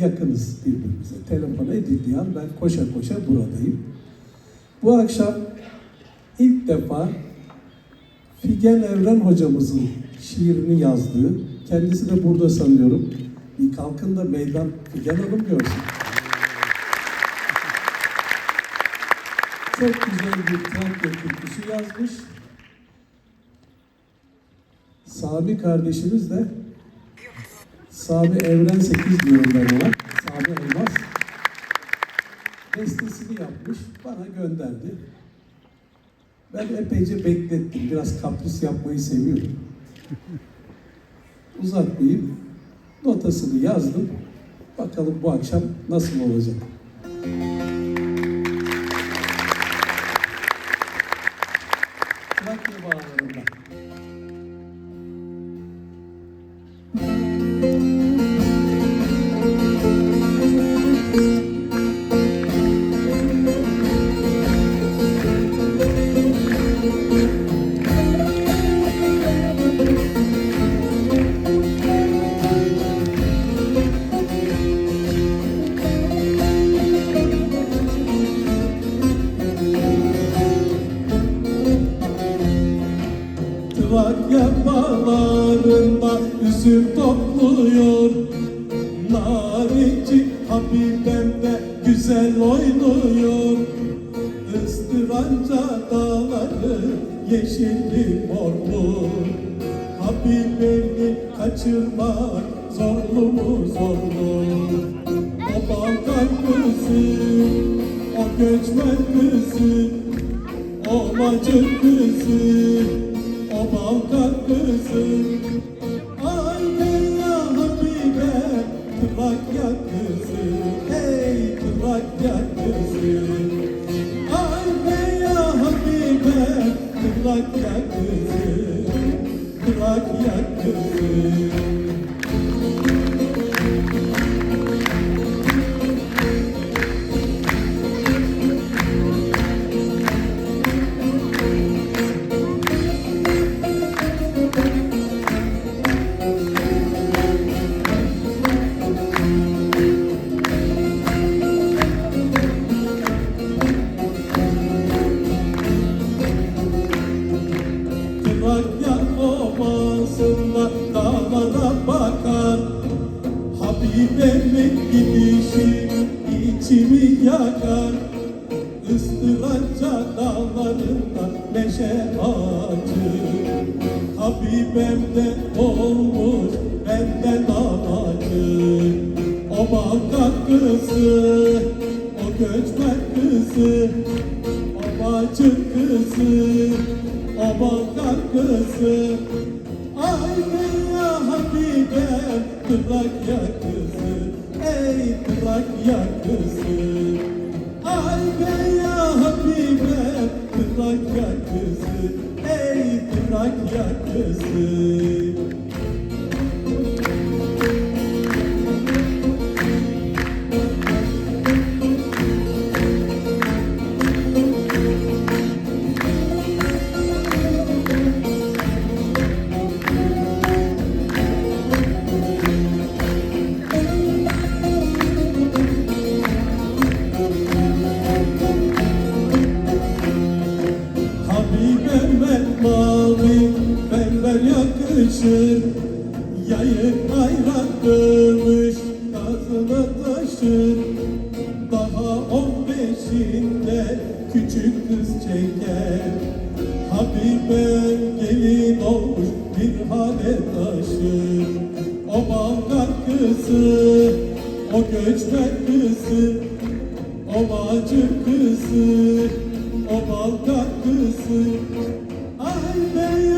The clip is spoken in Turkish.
yakınız birbirimize. Telefona edildiği an ben koşa koşa buradayım. Bu akşam ilk defa Figen Evren hocamızın şiirini yazdığı, kendisi de burada sanıyorum. Bir kalkın da meydan Figen Hanım görsün. Çok güzel bir Trakya türküsü yazmış. Sami kardeşimiz de Sami Evren 8 diyorum ben ona. Sami Elmas. Bestesini yapmış, bana gönderdi. Ben epeyce beklettim. Biraz kapris yapmayı seviyorum. Uzatmayayım. Notasını yazdım. Bakalım bu akşam nasıl olacak. Trakya bağlarında üzüm topluyor. Narinci Habibem de güzel oynuyor. Istıranca dağları yeşilli morlu Habibemi kaçırmak zorlu mu zorlu O Balkan kızı, o göçmen kızı o macun kızı, o Balkan kızı Ay be ya Habibe, Trakya kızı Ey Trakya kızı Ay be ya Habibe, Trakya kızı Kızı Trakya obasında bakar. Habibemin gidişi içimi yakar. Istıranca dağlarında meşe ağacı Habibem de olmuş benden ağacı O Balkan kızı, o göçmen kızı o bacı kızı, o Balkan kızı Ay ya Habibem, Trakya kızı Ey Trakya kızı Ay ya Habibem, Trakya kızı Ey Trakya kızı Habibeme mavi pember yakışır. Yayık ayran kılmış gazına taşır. Daha on beşinde küçük kız çeker. Habibem gelin olmuş bir hale taşır. O Balkan kızı, o göçmen kızı o bacı kızı, o Balkan kızı Ay ben